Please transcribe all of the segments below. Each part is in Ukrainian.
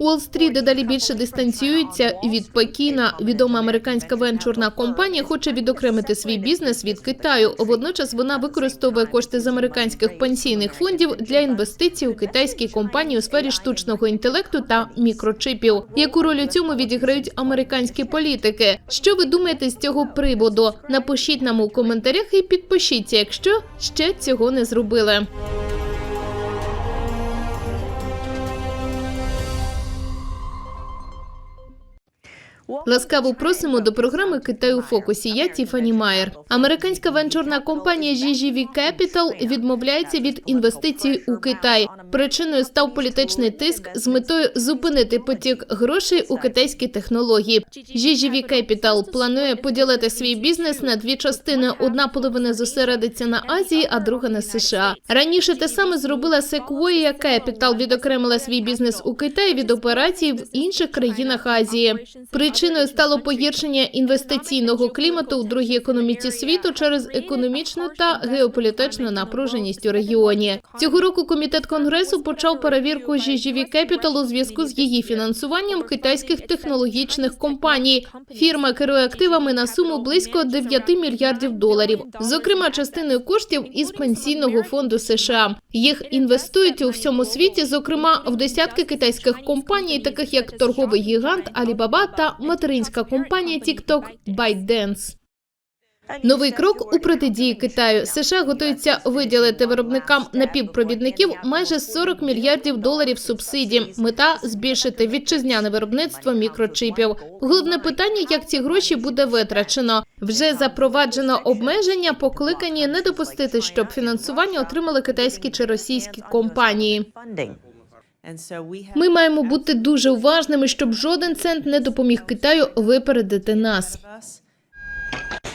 Уолл-стріт дедалі більше дистанціюється від Пекіна. Відома американська венчурна компанія хоче відокремити свій бізнес від Китаю. Водночас вона використовує кошти з американських пенсійних фондів для інвестицій у китайські компанії у сфері штучного інтелекту та мікрочипів. Яку роль у цьому відіграють американські політики? Що ви думаєте з цього приводу? Напишіть нам у коментарях і підпишіться, якщо ще цього не зробили. Ласкаво просимо до програми Китай у фокусі. Я Тіфані Майер. Американська венчурна компанія GGV Capital відмовляється від інвестицій у Китай. Причиною став політичний тиск з метою зупинити потік грошей у китайські технології. GGV Capital планує поділити свій бізнес на дві частини. Одна половина зосередиться на Азії, а друга на США. Раніше те саме зробила Sequoia Capital, відокремила свій бізнес у Китаї від операцій в інших країнах Азії. Причиною стало погіршення інвестиційного клімату у другій економіці світу через економічну та геополітичну напруженість у регіоні. Цього року комітет конгресу почав перевірку GGV Capital у зв'язку з її фінансуванням китайських технологічних компаній. Фірма керує активами на суму близько 9 мільярдів доларів, зокрема частиною коштів із пенсійного фонду США. Їх інвестують у всьому світі, зокрема в десятки китайських компаній, таких як торговий гігант Alibaba та материнська компанія TikTok ByteDance. Новий крок у протидії Китаю. США готуються виділити виробникам напівпровідників майже 40 мільярдів доларів субсидій. Мета збільшити вітчизняне виробництво мікрочипів. Головне питання, як ці гроші буде витрачено. Вже запроваджено обмеження, покликані не допустити, щоб фінансування отримали китайські чи російські компанії. Ми маємо бути дуже уважними, щоб жоден цент не допоміг Китаю випередити нас.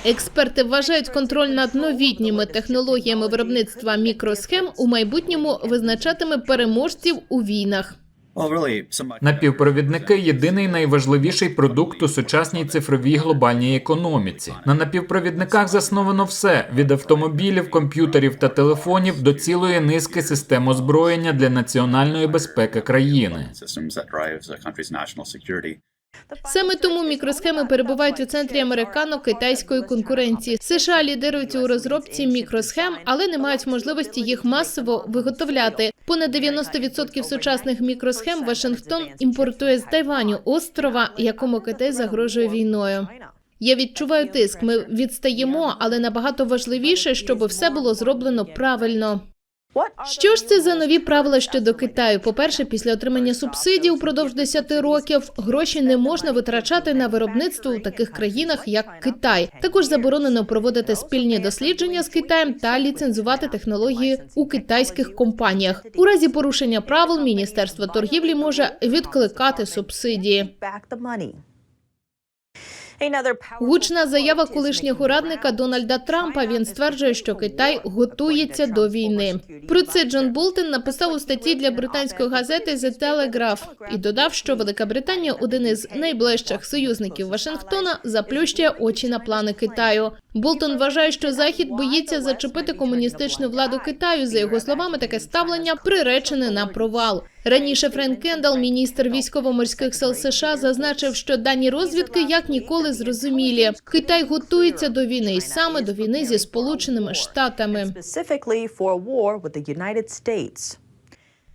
Експерти вважають контроль над новітніми технологіями виробництва мікросхем у майбутньому визначатиме переможців у війнах. Напівпровідники єдиний найважливіший продукт у сучасній цифровій глобальній економіці. На напівпровідниках засновано все від автомобілів, комп'ютерів та телефонів до цілої низки систем озброєння для національної безпеки країни. Саме тому мікросхеми перебувають у центрі американо-китайської конкуренції. США лідирують у розробці мікросхем, але не мають можливості їх масово виготовляти. Понад 90% сучасних мікросхем Вашингтон імпортує з Тайваню, острова, якому Китай загрожує війною. Я відчуваю тиск. Ми відстаємо, але набагато важливіше, щоб все було зроблено правильно. Що ж це за нові правила щодо Китаю? По-перше, після отримання субсидій упродовж 10 років гроші не можна витрачати на виробництво у таких країнах, як Китай. Також заборонено проводити спільні дослідження з Китаєм та ліцензувати технології у китайських компаніях. У разі порушення правил Міністерство торгівлі може відкликати субсидії. Гучна заява колишнього радника Дональда Трампа. Він стверджує, що Китай готується до війни. Про це Джон Болтон написав у статті для британської газети The Telegraph і додав, що Велика Британія, один із найближчих союзників Вашингтона, заплющує очі на плани Китаю. Болтон вважає, що Захід боїться зачепити комуністичну владу Китаю. За його словами, таке ставлення приречене на провал. Раніше Френк Кендал, міністр військово-морських сил США, зазначив, що дані розвідки як ніколи зрозумілі. Китай готується до війни і саме до війни зі Сполученими Штатами.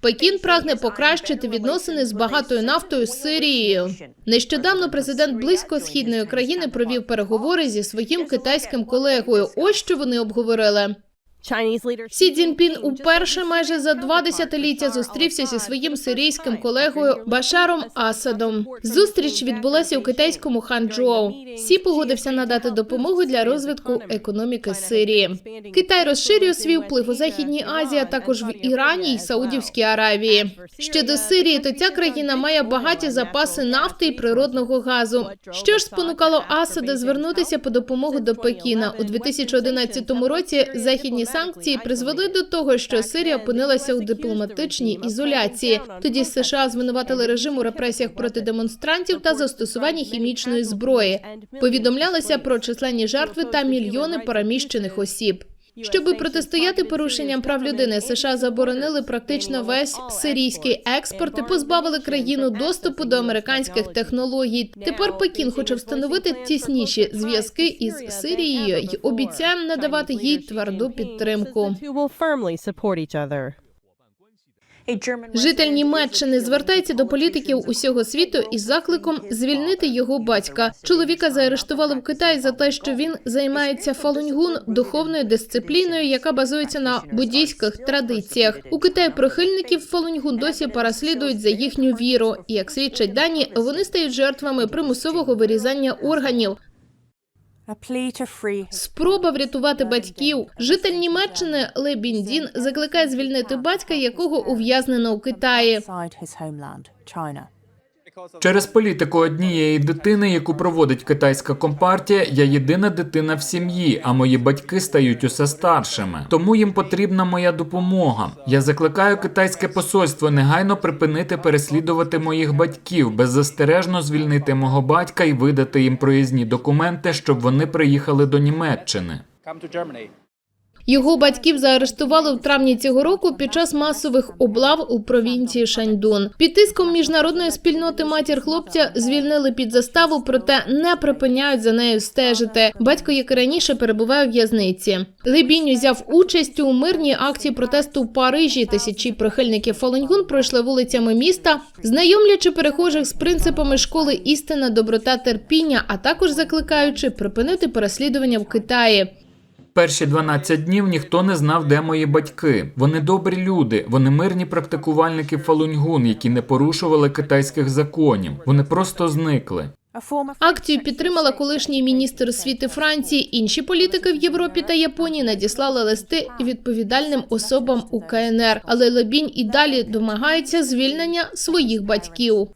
Пекін прагне покращити відносини з багатою нафтою з Сирією. Нещодавно президент близькосхідної країни провів переговори зі своїм китайським колегою. Ось що вони обговорили. Сі Цзіньпін уперше майже за два десятиліття зустрівся зі своїм сирійським колегою Башаром Асадом. Зустріч відбулася у китайському Ханчжоу. Сі погодився надати допомогу для розвитку економіки Сирії. Китай розширює свій вплив у Західній Азії, а також в Ірані й Саудівській Аравії. Щодо Сирії, то ця країна має багаті запаси нафти і природного газу. Що ж спонукало Асада звернутися по допомогу до Пекіна у 2011 році? Західні санкції призвели до того, що Сирія опинилася у дипломатичній ізоляції. Тоді США звинуватили режим у репресіях проти демонстрантів та застосуванні хімічної зброї. Повідомлялося про численні жертви та мільйони переміщених осіб. Щоби протистояти порушенням прав людини, США заборонили практично весь сирійський експорт і позбавили країну доступу до американських технологій. Тепер Пекін хоче встановити тісніші зв'язки із Сирією і обіцяє надавати їй тверду підтримку. Житель Німеччини звертається до політиків усього світу із закликом звільнити його батька. Чоловіка заарештували в Китаї за те, що він займається фалуньгун духовною дисципліною, яка базується на буддійських традиціях. У Китаї прихильників фалуньгун досі переслідують за їхню віру. І як свідчать дані, вони стають жертвами примусового вирізання органів. Спроба врятувати батьків. Житель Німеччини Ле Біндін закликає звільнити батька, якого ув'язнено у Китаї. Через політику однієї дитини, яку проводить китайська компартія, я єдина дитина в сім'ї, а мої батьки стають усе старшими. Тому їм потрібна моя допомога. Я закликаю китайське посольство негайно припинити переслідувати моїх батьків, беззастережно звільнити мого батька і видати їм проїзні документи, щоб вони приїхали до Німеччини. Його батьків заарештували в травні цього року під час масових облав у провінції Шаньдун. Під тиском міжнародної спільноти матір хлопця звільнили під заставу, проте не припиняють за нею стежити. Батько, як і раніше, перебуває у в'язниці. Лебінь взяв участь у мирній акції протесту в Парижі. Тисячі прихильників Фалуньгун пройшли вулицями міста, знайомлячи перехожих з принципами школи істина, доброта, терпіння, а також закликаючи припинити переслідування в Китаї. Перші 12 днів ніхто не знав, де мої батьки. Вони добрі люди, вони мирні практикувальники фалуньгун, які не порушували китайських законів. Вони просто зникли. Акцію підтримала колишній міністр освіти Франції. Інші політики в Європі та Японії надіслали листи відповідальним особам у КНР. Але Лебінь і далі домагається звільнення своїх батьків.